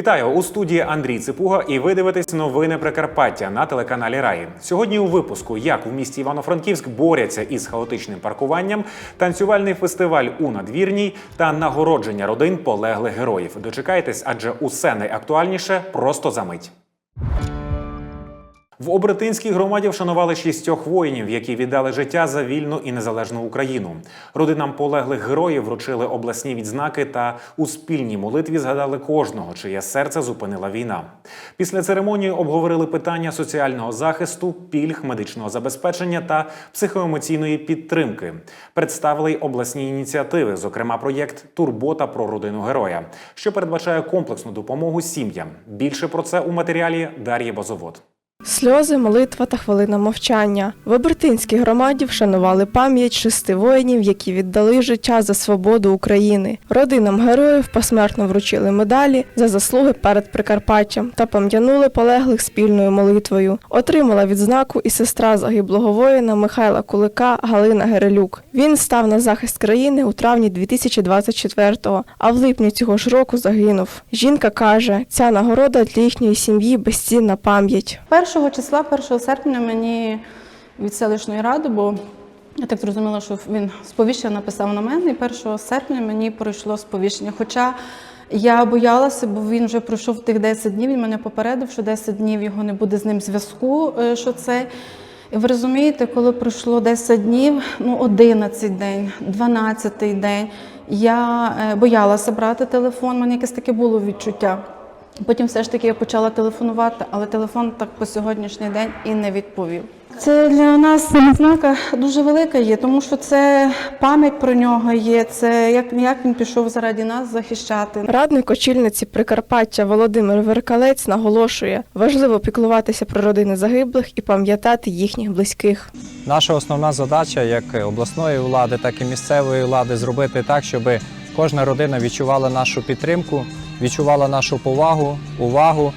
Вітаю у студії Андрій Ципуга, і ви дивитесь новини Прикарпаття на телеканалі Раї. Сьогодні у випуску як у місті Івано-Франківськ борються із хаотичним паркуванням, танцювальний фестиваль у надвірній та нагородження родин полеглих героїв. Дочекайтесь, адже усе найактуальніше просто за мить. В Обретинській громаді вшанували шістьох воїнів, які віддали життя за вільну і незалежну Україну. Родинам полеглих героїв вручили обласні відзнаки та у спільній молитві згадали кожного, чиє серце зупинила війна. Після церемонії обговорили питання соціального захисту, пільг, медичного забезпечення та психоемоційної підтримки. Представили й обласні ініціативи, зокрема проєкт Турбота про родину героя, що передбачає комплексну допомогу сім'ям. Більше про це у матеріалі Дар'ї Бозовод. Сльози, молитва та хвилина мовчання. В Обертинській громаді вшанували пам'ять шести воїнів, які віддали життя за свободу України. Родинам героїв посмертно вручили медалі за заслуги перед Прикарпаттям та пам'янули полеглих спільною молитвою. Отримала відзнаку і сестра загиблого воїна Михайла Кулика Галина Герелюк. Він став на захист країни у травні 2024-го, а в липні цього ж року загинув. Жінка каже, ця нагорода для їхньої сім'ї безцінна пам'ять. 1 числа, 1 серпня мені від селищної ради, бо я так зрозуміла, що він сповіщення написав на мене, і 1 серпня мені пройшло сповіщення. Хоча я боялася, бо він вже пройшов тих 10 днів, він мене попередив, що 10 днів його не буде з ним зв'язку, е, що це. І ви розумієте, коли пройшло 10 днів, ну 11 день, 12 день, я е, боялася брати телефон, у мене якесь таке було відчуття. Потім все ж таки я почала телефонувати, але телефон так по сьогоднішній день і не відповів. Це для нас знака дуже велика є, тому що це пам'ять про нього є. Це як, як він пішов заради нас захищати. Радник очільниці Прикарпаття Володимир Веркалець наголошує, важливо піклуватися про родини загиблих і пам'ятати їхніх близьких. Наша основна задача як обласної влади, так і місцевої влади зробити так, щоб кожна родина відчувала нашу підтримку, відчувала нашу повагу, увагу.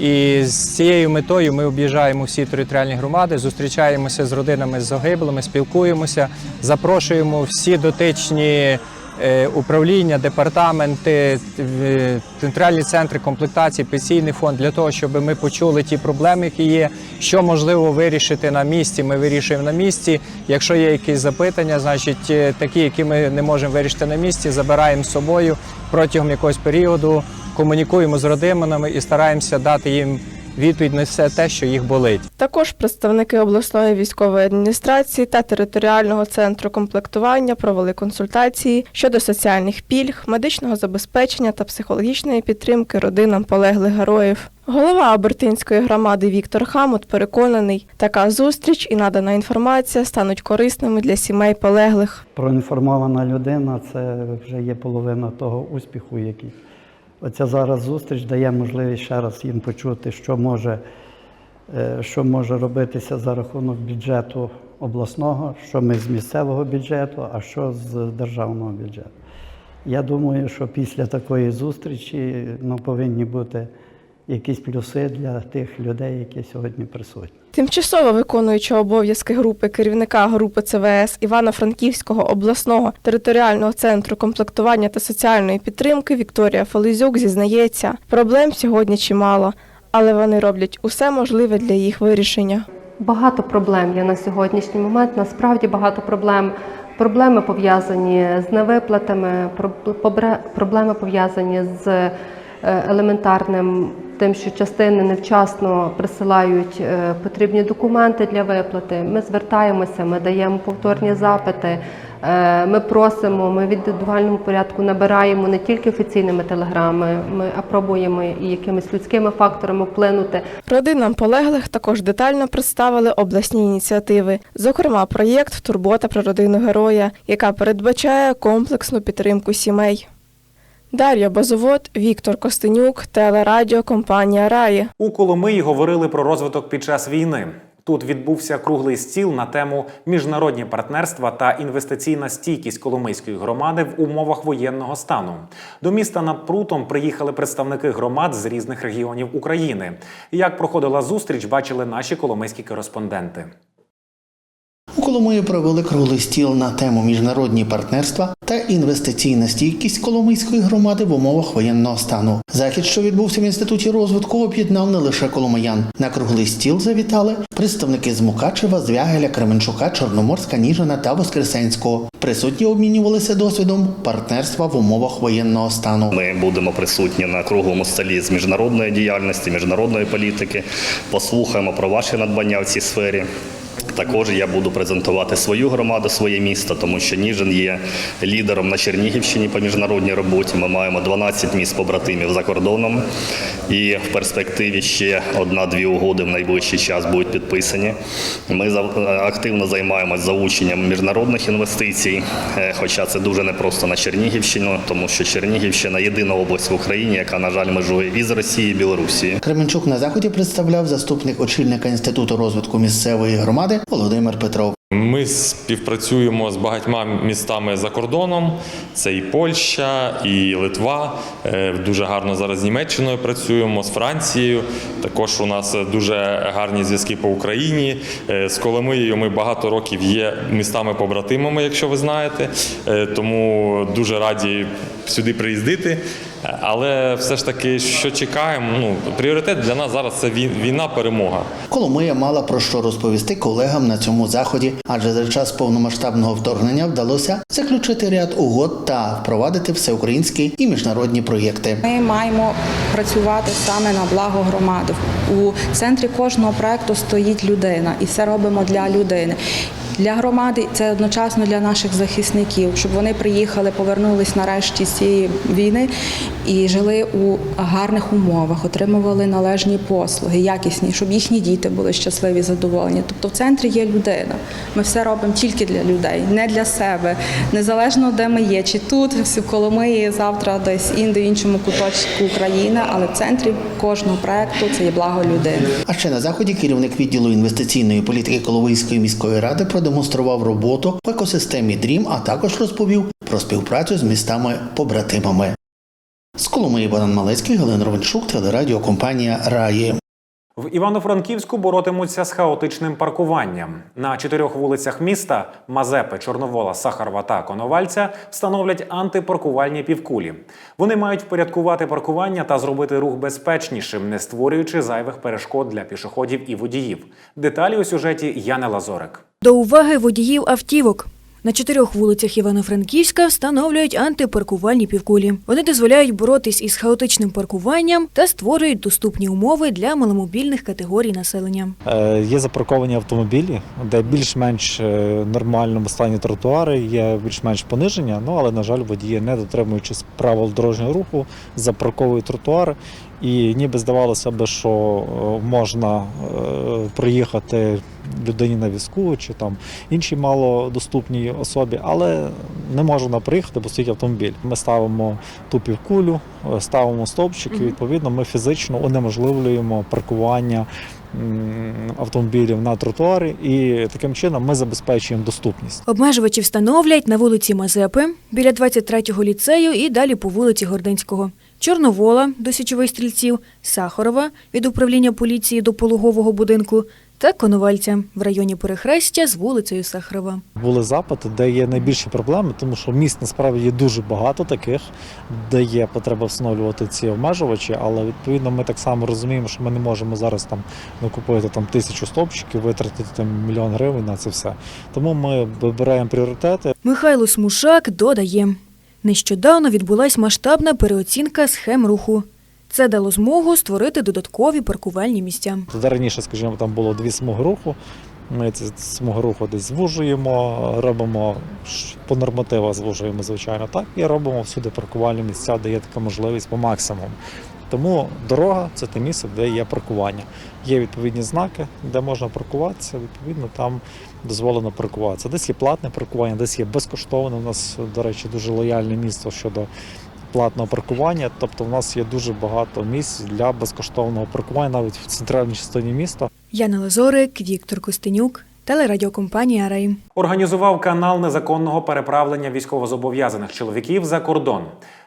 І з цією метою ми об'їжджаємо всі територіальні громади, зустрічаємося з родинами з загиблими, спілкуємося, запрошуємо всі дотичні управління, департаменти, е, центральні центри комплектації, пенсійний фонд для того, щоб ми почули ті проблеми, які є, що можливо вирішити на місці. Ми вирішуємо на місці. Якщо є якісь запитання, значить е, такі, які ми не можемо вирішити на місці, забираємо з собою протягом якогось періоду, комунікуємо з родинами і стараємося дати їм відповідь на все те, що їх болить. Також представники обласної військової адміністрації та територіального центру комплектування провели консультації щодо соціальних пільг, медичного забезпечення та психологічної підтримки родинам полеглих героїв. Голова Абертинської громади Віктор Хамут переконаний, така зустріч і надана інформація стануть корисними для сімей полеглих. Проінформована людина це вже є половина того успіху, який. Оця зараз зустріч дає можливість ще раз їм почути, що може, е, що може робитися за рахунок бюджету обласного, що ми з місцевого бюджету, а що з державного бюджету. Я думаю, що після такої зустрічі ну, повинні бути якісь плюси для тих людей, які сьогодні присутні. Тимчасово виконуюча обов'язки групи керівника групи ЦВС Івано-Франківського обласного територіального центру комплектування та соціальної підтримки Вікторія Фелезюк зізнається, проблем сьогодні чимало, але вони роблять усе можливе для їх вирішення. Багато проблем є на сьогоднішній момент. Насправді багато проблем. Проблеми пов'язані з невиплатами, про- проблеми пов'язані з елементарним тим, що частини невчасно присилають е, потрібні документи для виплати. Ми звертаємося, ми даємо повторні запити. е, Ми просимо, ми в індивідуальному порядку набираємо не тільки офіційними телеграми, ми пробуємо і якимись людськими факторами вплинути Родинам полеглих також детально представили обласні ініціативи, зокрема проєкт Турбота про родину героя, яка передбачає комплексну підтримку сімей. Дар'я Базовод, Віктор Костенюк, телерадіо компанія Раї. У Коломиї говорили про розвиток під час війни. Тут відбувся круглий стіл на тему міжнародні партнерства та інвестиційна стійкість Коломийської громади в умовах воєнного стану. До міста над Прутом приїхали представники громад з різних регіонів України. Як проходила зустріч, бачили наші коломийські кореспонденти. Коломиї провели круглий стіл на тему міжнародні партнерства та інвестиційна стійкість Коломийської громади в умовах воєнного стану. Захід, що відбувся в інституті розвитку, об'єднав не лише коломиян. На круглий стіл завітали представники з Мукачева, Звягеля, Кременчука, Чорноморська, Ніжина та Воскресенського. Присутні обмінювалися досвідом партнерства в умовах воєнного стану. Ми будемо присутні на круглому столі з міжнародної діяльності, міжнародної політики. Послухаємо про ваші надбання в цій сфері. Також я буду презентувати свою громаду, своє місто, тому що Ніжин є лідером на Чернігівщині по міжнародній роботі. Ми маємо 12 міст побратимів за кордоном, і в перспективі ще одна-дві угоди в найближчий час будуть підписані. Ми активно займаємося залученням міжнародних інвестицій, е, хоча це дуже непросто на Чернігівщину, тому що Чернігівщина єдина область в Україні, яка, на жаль, межує і з Росією, і Білорусією. Кременчук на заході представляв заступник очільника інституту розвитку місцевої громади Володимир Петров. Ми співпрацюємо з багатьма містами за кордоном. Це і Польща, і Литва. Е, Дуже гарно зараз з Німеччиною працюємо, з Францією. Також у нас дуже гарні зв'язки по Україні. Е, З Коломиєю ми багато років є містами-побратимами, якщо ви знаєте. Е, Тому дуже раді сюди приїздити. Але все ж таки, що чекаємо, ну пріоритет для нас зараз це вій- війна, перемога. Коломия мала про що розповісти колегам на цьому заході, адже за час повномасштабного вторгнення вдалося заключити ряд угод та впровадити всеукраїнські і міжнародні проєкти. Ми маємо працювати саме на благо громади. У центрі кожного проекту стоїть людина, і все робимо для людини. Для громади це одночасно для наших захисників, щоб вони приїхали, повернулись нарешті з цієї війни і жили у гарних умовах, отримували належні послуги, якісні, щоб їхні діти були щасливі, задоволені. Тобто в центрі є людина. Ми все робимо тільки для людей, не для себе, незалежно де ми є, чи тут, в Коломиї, завтра десь інде іншому куточку України, але в центрі кожного проекту це є благо людини. А ще на заході керівник відділу інвестиційної політики Коломийської міської ради продемонстрував роботу в екосистемі Дрім, а також розповів про співпрацю з містами-побратимами. З Коломиї Богдан Малецький, Галина Ровенчук, телерадіокомпанія Раї. В Івано-Франківську боротимуться з хаотичним паркуванням. На чотирьох вулицях міста Мазепи, Чорновола, Сахарова та Коновальця встановлять антипаркувальні півкулі. Вони мають впорядкувати паркування та зробити рух безпечнішим, не створюючи зайвих перешкод для пішоходів і водіїв. Деталі у сюжеті Яни Лазорик. До уваги водіїв автівок. На чотирьох вулицях Івано-Франківська встановлюють антипаркувальні півкулі. Вони дозволяють боротись із хаотичним паркуванням та створюють доступні умови для маломобільних категорій населення. Е, Є запарковані автомобілі, де більш-менш е, нормальному стані тротуари, є більш-менш пониження, ну але, на жаль, водії, не дотримуючись правил дорожнього руху, запарковують тротуари. І ніби здавалося б, що е, можна проїхати людині на візку чи там іншій малодоступній особі, але не можна проїхати, бо стоїть автомобіль. Ми ставимо ту півкулю, е, ставимо стовпчики. Відповідно, ми фізично унеможливлюємо паркування автомобілів на тротуарі, і таким чином ми забезпечуємо доступність. Обмежувачі встановлять на вулиці Мазепи біля 23-го ліцею і далі по вулиці Гординського. Чорновола до січових стрільців, Сахарова від управління поліції до пологового будинку та Коновальця в районі перехрестя з вулицею Сахарова. Були запити, де є найбільші проблеми, тому що міст насправді є дуже багато таких, де є потреба встановлювати ці обмежувачі, але відповідно ми так само розуміємо, що ми не можемо зараз там накупити там тисячу стовпчиків, витратити там мільйон гривень на це все. Тому ми вибираємо пріоритети. Михайло Смушак додає, нещодавно відбулась масштабна переоцінка схем руху. Це дало змогу створити додаткові паркувальні місця. Де раніше, скажімо, там було дві смуги руху. Ми ці смуги руху десь звужуємо, робимо по нормативах звужуємо, звичайно, так, і робимо всюди паркувальні місця, де є така можливість по максимуму. Тому дорога це те місце, де є паркування. Є відповідні знаки, де можна паркуватися, відповідно, там дозволено паркуватися. Десь є платне паркування, десь є безкоштовне. У нас, до речі, дуже лояльне місто щодо платного паркування. Тобто, в нас є дуже багато місць для безкоштовного паркування навіть в центральній частині міста. Яна Лазорик, Віктор Костенюк, телерадіокомпанія Раї. Організував канал незаконного переправлення військовозобов'язаних чоловіків за кордон.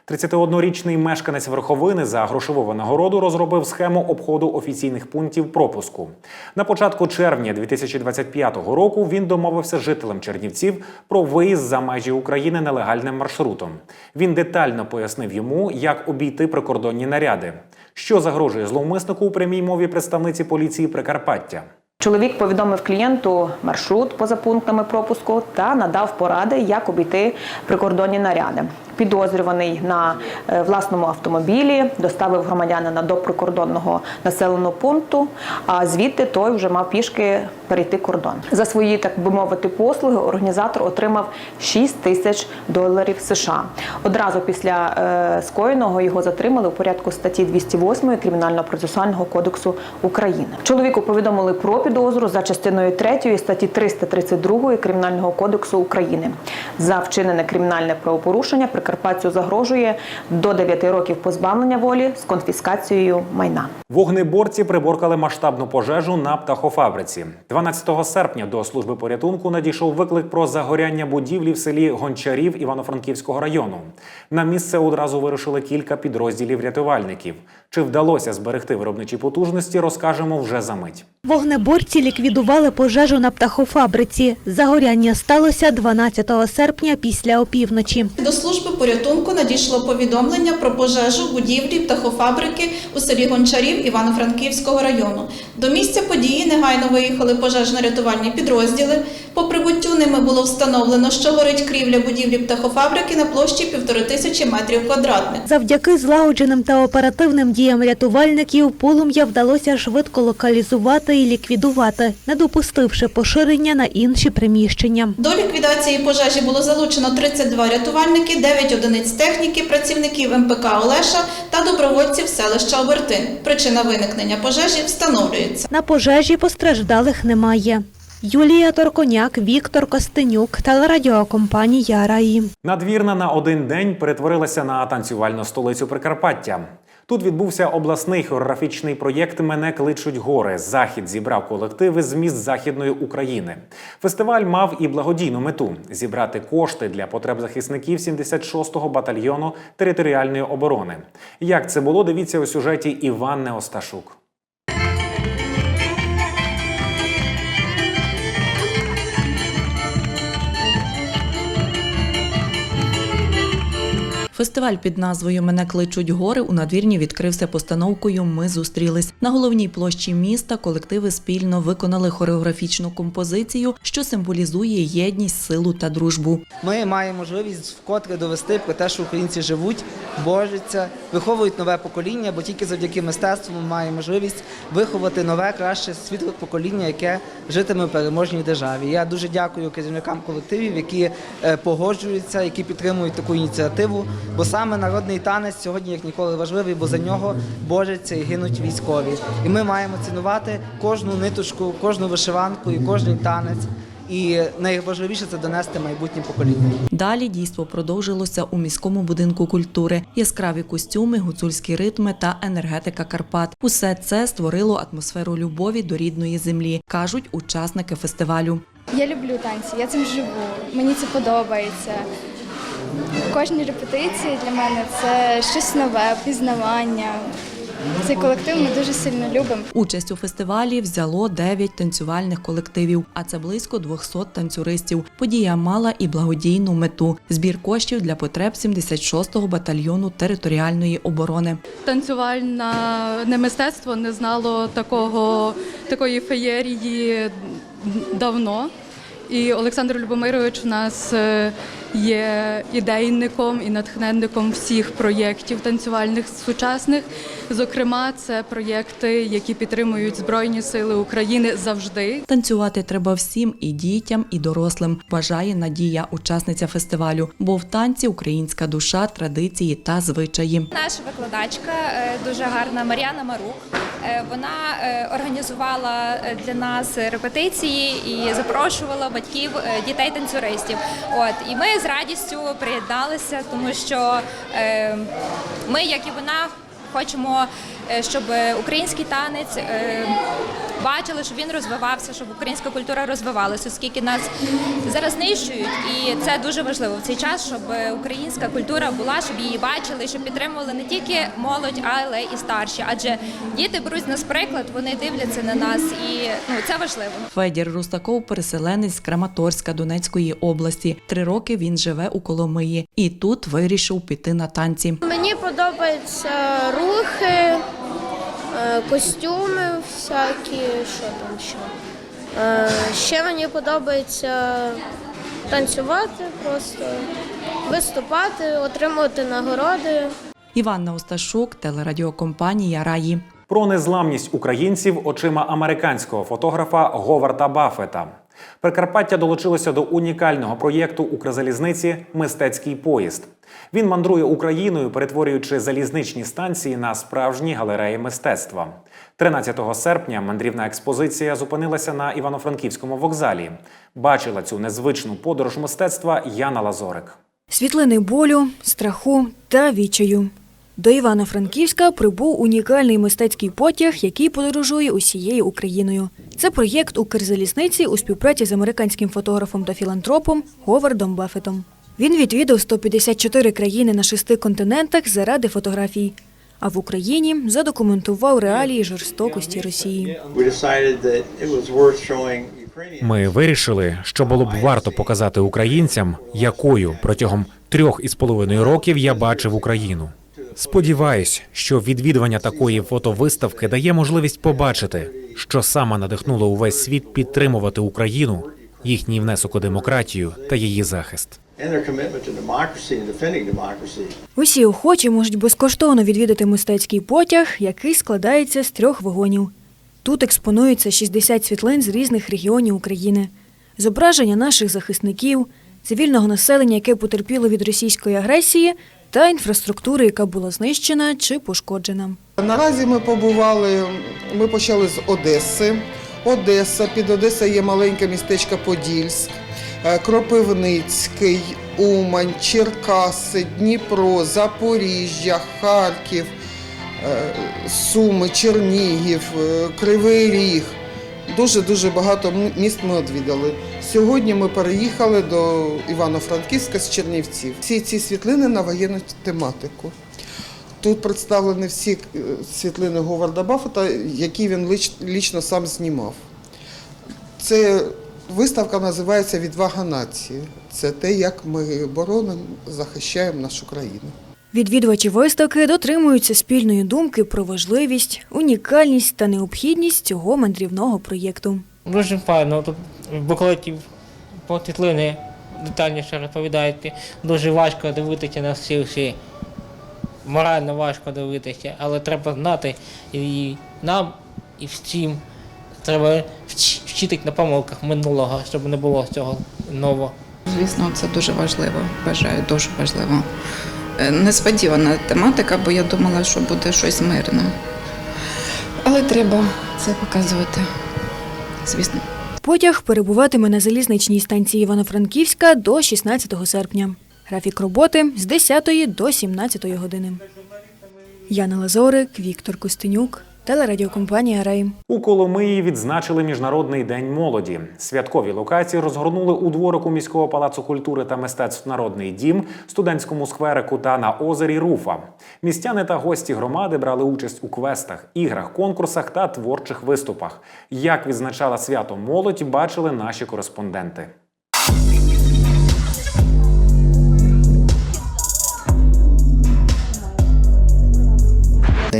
31-річний мешканець Верховини за грошову винагороду розробив схему обходу офіційних пунктів пропуску. На початку червня 2025 року він домовився з жителем Чернівців про виїзд за межі України нелегальним маршрутом. Він детально пояснив йому, як обійти прикордонні наряди, що загрожує зловмиснику у прямій мові представниці поліції Прикарпаття. Чоловік повідомив клієнту маршрут поза пунктами пропуску та надав поради, як обійти прикордонні наряди. Підозрюваний на е, власному автомобілі доставив громадянина до прикордонного населеного пункту, а звідти той вже мав пішки перейти кордон. За свої, так би мовити, послуги організатор отримав 6 тисяч доларів США. Одразу після е, скоєного його затримали у порядку статті 208 Кримінального процесуального кодексу України. Чоловіку повідомили про підозру за частиною 3 статті 332 Кримінального кодексу України. За вчинене кримінальне правопорушення Прикарпаттю загрожує до 9 років позбавлення волі з конфіскацією майна. Вогнеборці приборкали масштабну пожежу на птахофабриці. 12 серпня до служби порятунку надійшов виклик про загоряння будівлі в селі Гончарів Івано-Франківського району. На місце одразу вирушили кілька підрозділів рятувальників. Чи вдалося зберегти виробничі потужності, розкажемо вже за мить. Вогнеборці ліквідували пожежу на птахофабриці. Загоряння сталося 12 серпня після опівночі. До служби порятунку надійшло повідомлення про пожежу будівлі птахофабрики у селі Гончарів Івано-Франківського району. До місця події негайно виїхали пожежно-рятувальні підрозділи. По прибуттю ними було встановлено, що горить крівля будівлі птахофабрики на площі півтори тисячі метрів квадратних. Завдяки злагодженим та оперативним діям рятувальників полум'я вдалося швидко локалізувати і ліквідувати, не допустивши поширення на інші приміщення. До ліквідації пожежі було залучено 32 рятувальники, 9 одиниць техніки, працівників МПК Олеша та добровольців селища Обертин. Причина виникнення пожежі встановлюється. На пожежі постраждалих немає. Юлія Торконяк, Віктор Костенюк, телерадіокомпанія Раї. Надвірна на один день перетворилася на танцювальну столицю Прикарпаття. Тут відбувся обласний хореографічний проєкт Мене кличуть гори. Захід зібрав колективи з міст Західної України. Фестиваль мав і благодійну мету зібрати кошти для потреб захисників 76-го батальйону територіальної оборони. Як це було, дивіться у сюжеті Іван Осташук. Фестиваль під назвою Мене кличуть гори у надвірні відкрився постановкою Ми зустрілись на головній площі міста. Колективи спільно виконали хореографічну композицію, що символізує єдність, силу та дружбу. Ми маємо можливість вкотре довести про те, що українці живуть, борються, виховують нове покоління, бо тільки завдяки мистецтву ми маємо можливість виховати нове, краще світле покоління, яке житиме в переможній державі. Я дуже дякую керівникам колективів, які е, погоджуються, які підтримують таку ініціативу. Бо саме народний танець сьогодні як ніколи важливий, бо за нього борються і гинуть військові. І ми маємо цінувати кожну ниточку, кожну вишиванку і кожний танець. І найважливіше це донести майбутнє покоління. Далі дійство продовжилося у міському будинку культури. Яскраві костюми, гуцульські ритми та енергетика Карпат. Усе це створило атмосферу любові до рідної землі, кажуть учасники фестивалю. Я люблю танці, я цим живу. Мені це подобається. Кожні репетиції для мене це щось нове, пізнавання. Цей колектив ми дуже сильно любимо. Участь у фестивалі взяло 9 танцювальних колективів, а це близько 200 танцюристів. Подія мала і благодійну мету збір коштів для потреб 76-го батальйону територіальної оборони. Танцювальне не мистецтво не знало такого, такої феєрії давно. І Олександр Любомирович у нас е, є ідейником і натхненником всіх проєктів танцювальних сучасних. Зокрема, це проєкти, які підтримують Збройні Сили України завжди. Танцювати треба всім і дітям, і дорослим. Вважає Надія, учасниця фестивалю. Бо в танці українська душа, традиції та звичаї. Наша викладачка е, дуже гарна Мар'яна Марук. Е, Вона е, організувала для нас репетиції і запрошувала батьків дітей танцюристів. От і ми з радістю приєдналися, тому що е, ми, як і вона, хочемо е, щоб український танець е, бачили, щоб він розвивався, щоб українська культура розвивалася, оскільки нас зараз знищують, і це дуже важливо в цей час, щоб українська культура була, щоб її бачили, щоб підтримували не тільки молодь, але і старші. Адже діти беруть з нас приклад, вони дивляться на нас, і ну це важливо. Федір Рустаков переселенець з Краматорська Донецької області. Три роки він живе у Коломиї і тут вирішив піти на танці. Мені подобаються рухи, е, костюми всякі, що там ще. Е, Ще мені подобається танцювати, просто виступати, отримувати нагороди. Іванна Осташук, телерадіокомпанія Раї. Про незламність українців очима американського фотографа Говарда Баффета. Прикарпаття долучилося до унікального проєкту Укрзалізниці Мистецький поїзд. Він мандрує Україною, перетворюючи залізничні станції на справжні галереї мистецтва. 13 серпня мандрівна експозиція зупинилася на Івано-Франківському вокзалі. Бачила цю незвичну подорож мистецтва Яна Лазорик. Світлини болю, страху та відчаю. До Івано-Франківська прибув унікальний мистецький потяг, який подорожує усією Україною. Це проєкт Укрзалізниці у співпраці з американським фотографом та філантропом Говардом Баффетом. Він відвідав 154 країни на шести континентах заради фотографій. А в Україні задокументував реалії жорстокості Росії. Ми вирішили, що було б варто показати українцям, якою протягом трьох із половиною років я бачив Україну. Сподіваюсь, що відвідування такої фотовиставки дає можливість побачити, що саме надихнуло увесь світ підтримувати Україну, їхній внесок у демократію та її захист. Усі охочі можуть безкоштовно відвідати мистецький потяг, який складається з трьох вагонів. Тут експонуються 60 світлин з різних регіонів України, зображення наших захисників, цивільного населення, яке потерпіло від російської агресії, та інфраструктури, яка була знищена чи пошкоджена. Наразі ми побували, ми почали з Одеси. Одеса, під Одесою є маленьке містечко Подільськ, е, Кропивницький, Умань, Черкаси, Дніпро, Запоріжжя, Харків, е, Суми, Чернігів, е, Кривий Ріг. Дуже-дуже багато міст ми відвідали. Сьогодні ми переїхали до Івано-Франківська з Чернівців. Всі ці світлини на воєнну тематику. Тут представлені всі е, світлини Говарда Баффета, які він лич- лічно сам знімав. Це виставка називається Відвага нації. Це те, як ми боронимо, захищаємо нашу країну. Відвідувачі виставки дотримуються спільної думки про важливість, унікальність та необхідність цього мандрівного проєкту. Дуже файно. Буклетів по світлини детальніше розповідаєте. Дуже важко дивитися на всі всі. Морально важко дивитися, але треба знати і нам, і всім. Треба вч- вчитись на помилках минулого, щоб не було цього нового. Звісно, це дуже важливо. Вважаю, дуже важливо. Е, Несподівана тематика, бо я думала, що буде щось мирне. Але треба це показувати. Звісно. Потяг перебуватиме на залізничній станції Івано-Франківська до 16 серпня. Графік роботи з 10 до 17 години. Яна Лазорик, Віктор Костенюк, телерадіокомпанія Рей. У Коломиї відзначили Міжнародний день молоді. Святкові локації розгорнули у дворику міського палацу культури та мистецтв Народний дім, студентському скверику та на озері Руфа. Містяни та гості громади брали участь у квестах, іграх, конкурсах та творчих виступах. Як відзначала свято молодь, бачили наші кореспонденти.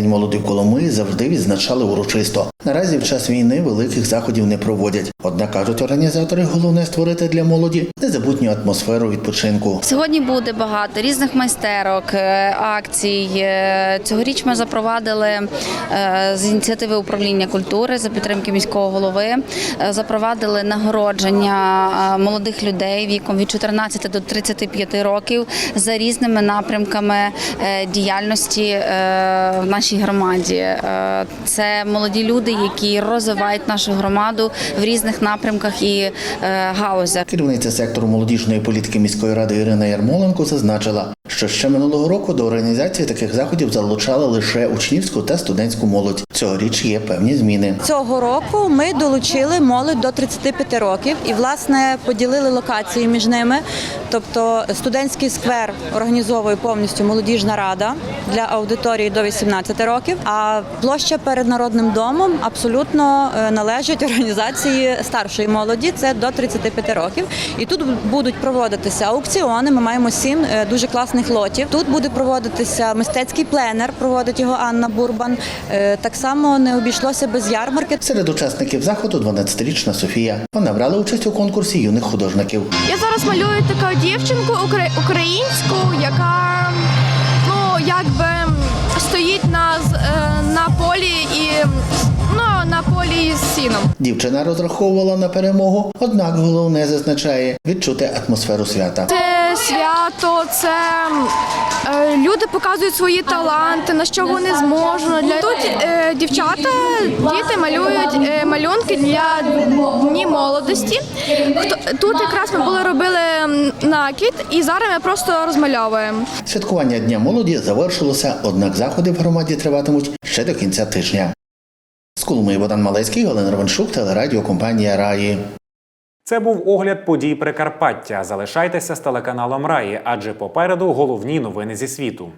День молоді в Коломиї завжди відзначали урочисто. Наразі в час війни великих заходів не проводять. Однак кажуть організатори, головне створити для молоді незабутню атмосферу відпочинку. Сьогодні буде багато різних майстерок, е, акцій. Е, Цьогоріч ми запровадили е, з ініціативи управління культури за підтримки міського голови. Запровадили нагородження молодих людей віком від 14 до 35 років за різними напрямками діяльності в нашій громаді. Це молоді люди, які розвивають нашу громаду в різних напрямках і е, галузях. Керівниця сектору молодіжної політики міської ради Ірина Ярмоленко зазначила, що ще минулого року до організації таких заходів залучали лише учнівську та студентську молодь. Цьогоріч є певні зміни. Цього року ми долучили молодь до 35 років і власне поділили локації між ними. Тобто студентський сквер організовує повністю молодіжна рада для аудиторії до 18 років. А площа перед народним домом абсолютно е, належить організації старшої молоді. Це до 35 років. І тут будуть проводитися аукціони. Ми маємо сім е, дуже класних лотів. Тут буде проводитися мистецький пленер. Проводить його Анна Бурбан. Е, Так само не обійшлося без ярмарки. Серед учасників заходу 12-річна Софія. Вона брала участь у конкурсі юних художників. Я зараз малюю таку дівчинку українську, яка ну якби стоїть на, з- е, на полі і ну, на полі з сіном. Дівчина розраховувала на перемогу, однак головне зазначає відчути атмосферу свята. Це свято, це е, люди показують свої таланти, на що вони зможуть. Для тут е, дівчата, діти малюють е, малюнки для дні молодості. Хто тут якраз ми були робили накид, і зараз ми просто розмальовуємо. Святкування Дня молоді завершилося, однак заходи в громаді триватимуть ще до кінця тижня. З Коломиї Богдан Малецький, Галина Романшук, телерадіокомпанія Раї. Це був огляд подій Прикарпаття. Залишайтеся з телеканалом Раї, адже попереду головні новини зі світу.